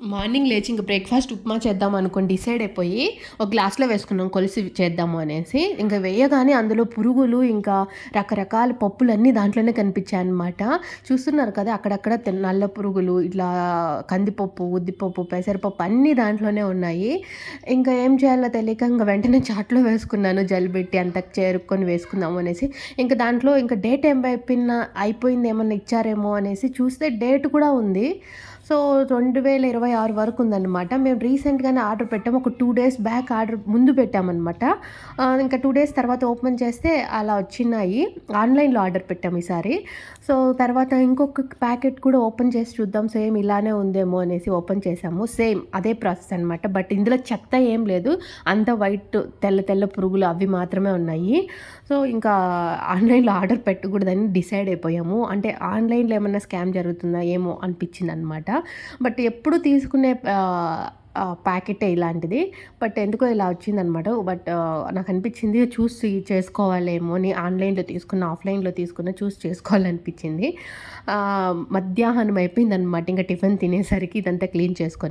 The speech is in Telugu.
మార్నింగ్ లేచి ఇంక బ్రేక్ఫాస్ట్ ఉప్మా చేద్దాం అనుకోని డిసైడ్ అయిపోయి ఒక గ్లాస్లో వేసుకున్నాం కొలిసి చేద్దాము అనేసి. ఇంకా వేయగానే అందులో పురుగులు ఇంకా రకరకాల పప్పులు అన్నీ దాంట్లోనే కనిపించాయి అనమాట చూస్తున్నారు కదా అక్కడక్కడ నల్ల పురుగులు ఇట్లా కందిపప్పు ఉద్దిపప్పు పెసరపప్పు అన్నీ దాంట్లోనే ఉన్నాయి. ఇంకా ఏం చేయాలో తెలియక ఇంకా వెంటనే చాట్లో వేసుకున్నాను జల్బెట్టి అంత చేరుకొని వేసుకుందాము అనేసి. ఇంకా దాంట్లో ఇంకా డేట్ ఏం అయిపోయిన అయిపోయింది ఏమన్నా ఇచ్చారేమో అనేసి చూస్తే డేట్ కూడా ఉంది. సో రెండు వేల ఇరవై ఆరు వరకు ఉందన్నమాట. మేము రీసెంట్గానే ఆర్డర్ పెట్టాము ఒక టూ డేస్ బ్యాక్ ఆర్డర్ ముందు పెట్టామన్నమాట. ఇంకా టూ డేస్ తర్వాత ఓపెన్ చేస్తే అలా వచ్చినాయి. ఆన్లైన్లో ఆర్డర్ పెట్టాము ఈసారి. సో తర్వాత ఇంకొక ప్యాకెట్ కూడా ఓపెన్ చేసి చూద్దాం. సేమ్ ఇలానే ఉందేమో అనేసి ఓపెన్ చేసాము. సేమ్ అదే ప్రాసెస్ అనమాట బట్ ఇందులో చెత్త ఏం లేదు. అంత వైట్ తెల్ల తెల్ల పురుగులు అవి మాత్రమే ఉన్నాయి. సో ఇంకా ఆన్లైన్లో ఆర్డర్ పెట్టకూడదని డిసైడ్ అయిపోయాము. అంటే ఆన్లైన్లో ఏమన్నా స్కామ్ జరుగుతుందా ఏమో అనిపించింది అనమాట బట్ ఎప్పుడు తీసుకునే ప్యాకెటే ఇలాంటిది. బట్ ఎందుకో ఇలా వచ్చిందనమాట. బట్ నాకు అనిపించింది చూసి చేసుకోవాలేమో అని ఆన్లైన్లో తీసుకున్న ఆఫ్లైన్లో తీసుకున్న చూసి చేసుకోవాలనిపించింది. మధ్యాహ్నం అయిపోయింది అనమాట ఇంకా టిఫిన్ తినేసరికి ఇదంతా క్లీన్ చేసుకొని.